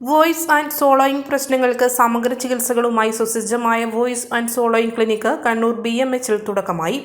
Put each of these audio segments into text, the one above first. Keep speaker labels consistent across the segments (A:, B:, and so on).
A: Voice and സോളോയിങ് പ്രശ്നങ്ങൾക്ക് സമഗ്ര ചികിത്സകളുമായി സുസജ്ജമായ voice and swallowing clinic Kannur B M എച്ചിൽ തുടക്കമായി.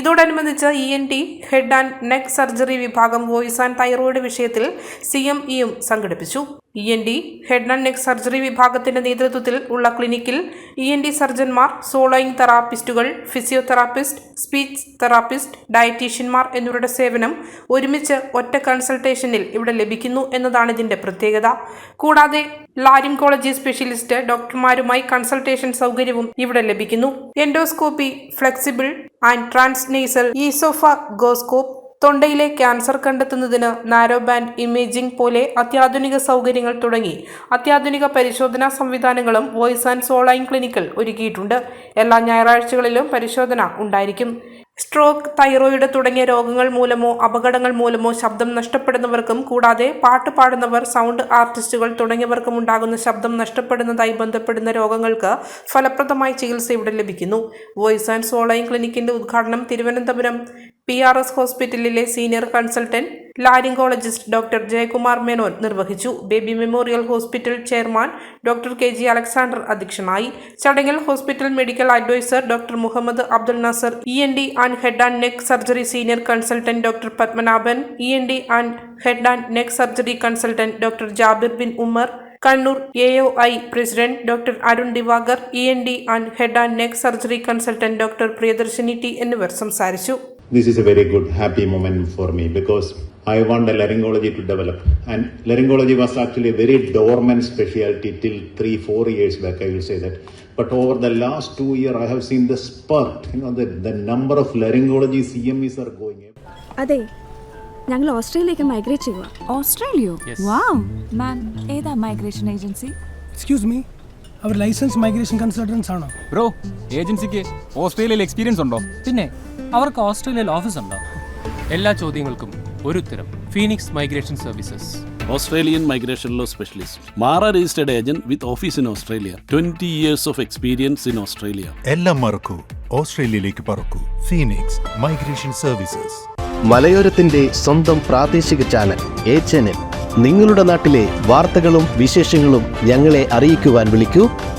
A: ഇതോടനുബന്ധിച്ച് E N T head and neck surgery വിഭാഗം വോയിസ് ആൻഡ് തൈറോയിഡ് വിഷയത്തിൽ സി എം ഇയും സംഘടിപ്പിച്ചു. E N T head and neck surgery വിഭാഗത്തിന്റെ നേതൃത്വത്തിൽ ഉള്ള ക്ലിനിക്കിൽ ഇ എൻ ഡി സർജന്മാർ സോളോയിങ് തെറാപ്പിസ്റ്റുകൾ ഫിസിയോതെറാപ്പിസ്റ്റ് സ്പീച്ച് തെറാപ്പിസ്റ്റ് ഡയറ്റീഷ്യന്മാർ എന്നിവരുടെ സേവനം ഒരുമിച്ച് ഒറ്റ കൺസൾട്ടേഷനിൽ ഇവിടെ ലഭിക്കുന്നു എന്നതാണ് ഇതിന്റെ പ്രത്യേകത. കൂടാതെ ലാരിംകോളജി സ്പെഷ്യലിസ്റ്റ് ഡോക്ടർമാരുമായി കൺസൾട്ടേഷൻ സൗകര്യവും ഇവിടെ ലഭിക്കുന്നു. Endoscopy flexible and transnasal oesophagoscope തൊണ്ടയിലെ cancer കണ്ടെത്തുന്നതിന് നാരോ ബാൻഡ് ഇമേജിംഗ് പോലെ അത്യാധുനിക സൗകര്യങ്ങൾ തുടങ്ങി. അത്യാധുനിക പരിശോധനാ സംവിധാനങ്ങളും വോയിസ് ആൻഡ് സോളൈൻ ക്ലിനിക്കൽ ഒരുക്കിയിട്ടുണ്ട്. എല്ലാ ഞായറാഴ്ചകളിലും പരിശോധന ഉണ്ടായിരിക്കും. സ്ട്രോക്ക് തൈറോയിഡ് തുടങ്ങിയ രോഗങ്ങൾ മൂലമോ അപകടങ്ങൾ മൂലമോ ശബ്ദം നഷ്ടപ്പെടുന്നവർക്കും കൂടാതെ പാട്ട് പാടുന്നവർ സൗണ്ട് ആർട്ടിസ്റ്റുകൾ തുടങ്ങിയവർക്കും ഉണ്ടാകുന്ന ശബ്ദം നഷ്ടപ്പെടുന്നതായി ബന്ധപ്പെടുന്ന രോഗങ്ങൾക്ക് ഫലപ്രദമായ ചികിത്സ ഇവിടെ ലഭിക്കുന്നു. വോയിസ് ആൻഡ് സോളൈൻ ക്ലിനിക്കിന്റെ ഉദ്ഘാടനം തിരുവനന്തപുരം പി ആർ എസ് ഹോസ്പിറ്റലിലെ senior consultant laryngologist doctor Jayakumar Menon നിർവഹിച്ചു. Baby memorial hospital chairman doctor K G Alexander അധ്യക്ഷനായി. ചടങ്ങിൽ hospital medical adviser doctor Muhammad Abdul Nasar E N T and head and neck surgery senior consultant doctor Padmanabhan E N T and head and neck surgery consultant doctor Jabir Bin Umar Kannur A O I president doctor Arun Diwakar E N T and head and neck surgery consultant doctor Priyadarshini T എന്നിവർ സംസാരിച്ചു.
B: This is a very good, happy moment for me because I want the laryngology to develop. And laryngology was actually a very dormant specialty till three, four years back, I will say that. But over the last two years, I have seen the spurt. You know, the, the number of laryngology CMEs are going up.
C: അതെ ഞങ്ങൾ ഓസ്ട്രേലിയയിലേക്ക് migrate ചെയ്യുക
D: ഓസ്ട്രേലിയയോ wow ma'am ഏതാ migration agency
E: excuse me അവർ licence migration consultants ആണോ
F: bro ഏജൻസിക്ക് ഓസ്ട്രേലിയയിൽ experience ഉണ്ടോ
G: പിന്നെ അവർക്ക് ഓസ്ട്രേലിയയിൽ ഓഫീസ് ഉണ്ടോ എല്ലാ ചോദ്യങ്ങൾക്കും ഒരു ഉത്തരം Phoenix migration services
H: Australian migration law specialist MARA registered agent with office in Australia twenty years of experience in Australia
I: എല്ലാം മറക്കൂ. ഓസ്ട്രേലിയയിലേക്ക് പറക്കൂ. ഫീനിക്സ് മൈഗ്രേഷൻ സർവീസസ്
J: മലയോരത്തിന്റെ സ്വന്തം പ്രാദേശിക ചാനൽ എച്ച് എൻ എൻ നിങ്ങളുടെ നാട്ടിലെ വാർത്തകളും വിശേഷങ്ങളും ഞങ്ങളെ അറിയിക്കുവാൻ വിളിക്കൂ.